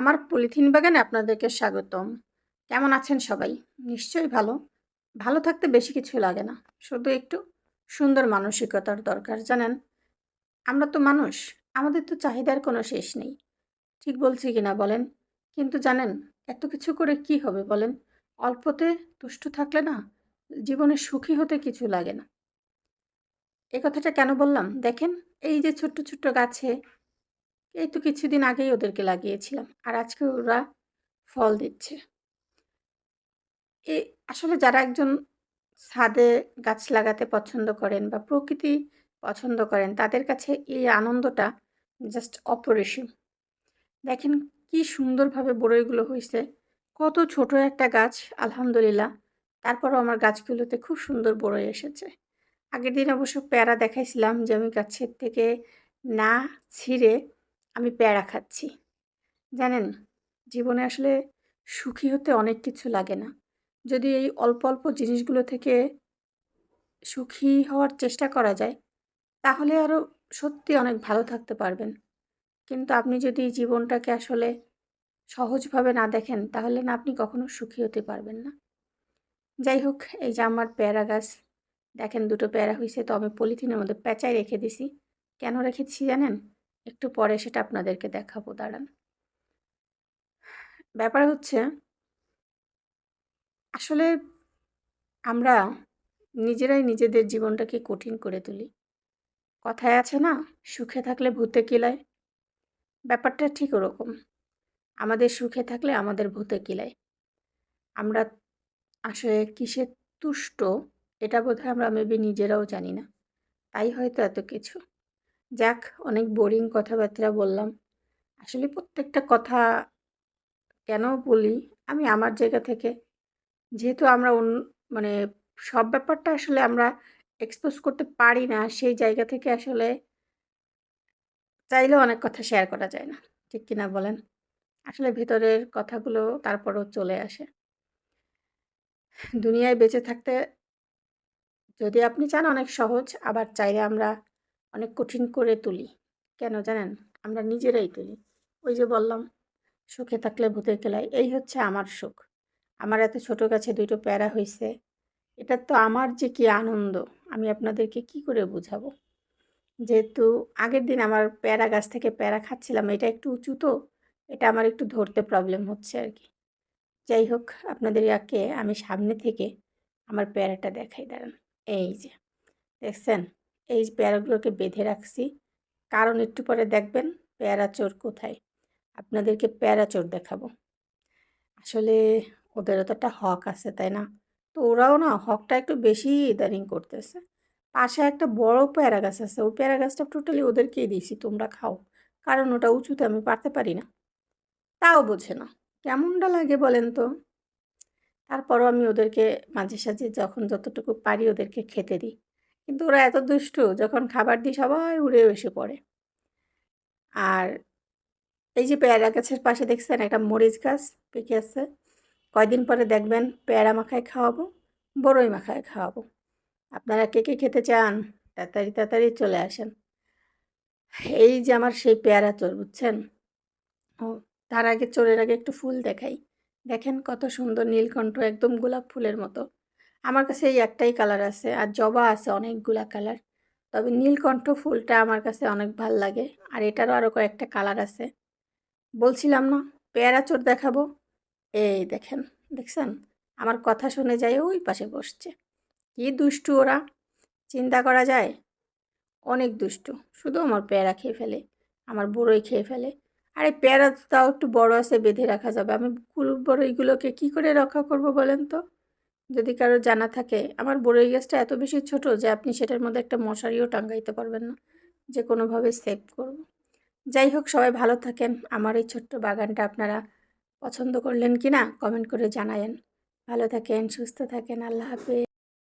আমার পলিথিন বাগানে আপনাদেরকে স্বাগতম। কেমন আছেন সবাই? নিশ্চয়ই ভালো। ভালো থাকতে বেশি কিছু লাগে না। শুধু একটু সুন্দর মানসিকতার দরকার, জানেন? আমরা তো মানুষ, আমাদের তো চাহিদার কোনো শেষ নেই। ঠিক বলছি কি না বলেন? কিন্তু জানেন, এত কিছু করে কি হবে বলেন? অল্পতে তুষ্ট থাকলে না জীবনে সুখী হতে কিছু লাগে না। এ কথাটা কেন বললাম? দেখেন, এই যে ছোট্ট ছোট্ট গাছে এই তো কিছুদিন আগেই ওদেরকে লাগিয়েছিলাম। আর আজকে ওরা ফল দিচ্ছে। এ, আসলে যারা একজন ছাদে গাছ লাগাতে পছন্দ করেন বা প্রকৃতি পছন্দ করেন, তাদের কাছে এই আনন্দটা জাস্ট অপরিসীম। দেখেন কি সুন্দরভাবে বড়ইগুলো হয়েছে কত ছোট একটা গাছ, আলহামদুলিল্লাহ। তারপরও আমার গাছগুলোতে খুব সুন্দর বড়ই এসেছে। আগের দিন অবশ্য প্যারা দেখাইছিলাম যে আমি গাছের থেকে না ছিঁড়ে আমি প্যারা খাচ্ছি। জানেন, জীবনে আসলে সুখী হতে অনেক কিছু লাগে না। যদি এই অল্প অল্প জিনিসগুলো থেকে সুখী হওয়ার চেষ্টা করা যায়, তাহলে আরও সত্যি অনেক ভালো থাকতে পারবেন। কিন্তু আপনি যদি জীবনটাকে আসলে সহজভাবে না দেখেন, তাহলে না আপনি কখনো সুখী হতে পারবেন না। যাই হোক, এই যে আমার পেয়ারা গাছ, দেখেন দুটো পেয়ারা হয়েছে তো আমি পলিথিনের মধ্যে পেঁচাই রেখে দিছি। কেন রেখেছি জানেন? একটু পরে সেটা আপনাদেরকে দেখাবো, দাঁড়ান। ব্যাপার হচ্ছে আসলে আমরা নিজেরাই নিজেদের জীবনটাকে কঠিন করে তুলি। কথায় আছে না, সুখে থাকলে ভূতে কিলায়। ব্যাপারটা ঠিক ওরকম। আমাদের সুখে থাকলে আমাদের ভূতে কিলায়। আমরা আসলে কিসের তুষ্ট, এটা বোধহয় আমরা মেবি নিজেরাও জানি না। তাই হয়তো এত কিছু। যাক, অনেক বোরিং কথাবার্তা বললাম। আসলে প্রত্যেকটা কথা কেন বলি? আমি আমার জায়গা থেকে। যেহেতু আমরা মানে সব ব্যাপারটা আসলে আমরা এক্সপোজ করতে পারি না, সেই জায়গা থেকে আসলে চাইলেও অনেক কথা শেয়ার করা যায় না। ঠিক কিনা বলেন? আসলে ভেতরের কথাগুলো তারপরও চলে আসে। দুনিয়ায় বেঁচে থাকতে যদি আপনি চান অনেক সহজ, আবার চাইলে আমরা অনেক কঠিন করে তুলি। কেন জানেন? আমরা নিজেরাই তুলি। ওই যে বললাম, সুখে থাকলে ভূতে কেলাই এই হচ্ছে আমার সুখ। আমার এত ছোটো গাছে দুটো প্যারা হয়েছে এটা তো আমার যে কি আনন্দ, আমি আপনাদেরকে কি করে বুঝাবো? যেহেতু আগের দিন আমার প্যারা গাছ থেকে প্যারা খাচ্ছিলাম, এটা একটু উঁচু তো, এটা আমার একটু ধরতে প্রবলেম হচ্ছে আর কি। যাই হোক, আপনাদের আগে আমি সামনে থেকে আমার প্যারাটা দেখাই, দাঁড়ান। এই যে, দেখছেন? এই পেয়ারাগুলোকে বেঁধে রাখছি। কারণ একটু পরে দেখবেন পেয়ারা চোর কোথায়। আপনাদেরকে পেয়ারা চোর দেখাবো। আসলে ওদেরও তো একটা হক আছে, তাই না? তো ওরাও না হকটা একটু বেশি ইদানিং করতেছে। পাশে একটা বড় পেয়ারা গাছ আছে, ওই পেয়ারা গাছটা টোটালি ওদেরকেই দিয়েছি, তোমরা খাও। কারণ ওটা উঁচুতে আমি পারতে পারি না। তাও বোঝে না। কেমনটা লাগে বলেন তো? তারপরও আমি ওদেরকে মাঝে সাঝে যখন যতটুকু পারি ওদেরকে খেতে দিই। কিন্তু ওরা এত দুষ্টু, যখন খাবার দিই সবাই উড়ে এসে পড়ে। আর এই যে পেয়ারা গাছের পাশে দেখছেন একটা মরিচ গাছ পেকে আছে। কয়দিন পরে দেখবেন পেয়ারা মাখায় খাওয়াবো, বড়ই মাখায় খাওয়াবো। আপনারা কে কে খেতে চান, তাড়াতাড়ি তাড়াতাড়ি চলে আসেন। এই যে আমার সেই পেয়ারা চোর, বুঝছেন? ও, তার আগে চোরের আগে একটু ফুল দেখাই। দেখেন কত সুন্দর নীলকণ্ঠ, একদম গোলাপ ফুলের মতো। আমার কাছে এই একটাই কালার আছে। আর জবা আছে, অনেকগুলা কালার। তবে নীলকণ্ঠ ফুলটা আমার কাছে অনেক ভালো লাগে। আর এটারও আরও কয়েকটা কালার আছে। বলছিলাম না, পেয়ারা চোর দেখাবো? এই দেখেন, দেখছেন? আমার কথা শুনে যায় ওই পাশে বসছে। কি দুষ্টু ওরা! চিন্তা করা যায়? অনেক দুষ্টু। শুধু আমার পেয়ারা খেয়ে ফেলে। আমার বড়ই খেয়ে ফেলে। আর এই পেয়ারা তাও একটু বড় আছে, বেঁধে রাখা যাবে। আমি বড়ইগুলোকে কি করে রক্ষা করব বলেন তো? যদি কারও জানা থাকে, আমার বড়ই গ্যাসটা এত বেশি ছোট যে আপনি সেটার মধ্যে একটা মশারিও টাঙ্গাইতে পারবেন না। যে কোনোভাবে সেভ করব। যাই হোক, সবাই ভালো থাকেন। আমার এই ছোট্ট বাগানটা আপনারা পছন্দ করলেন কি না কমেন্ট করে জানায়েন। ভালো থাকেন, সুস্থ থাকেন। আল্লাহ হাফেজ।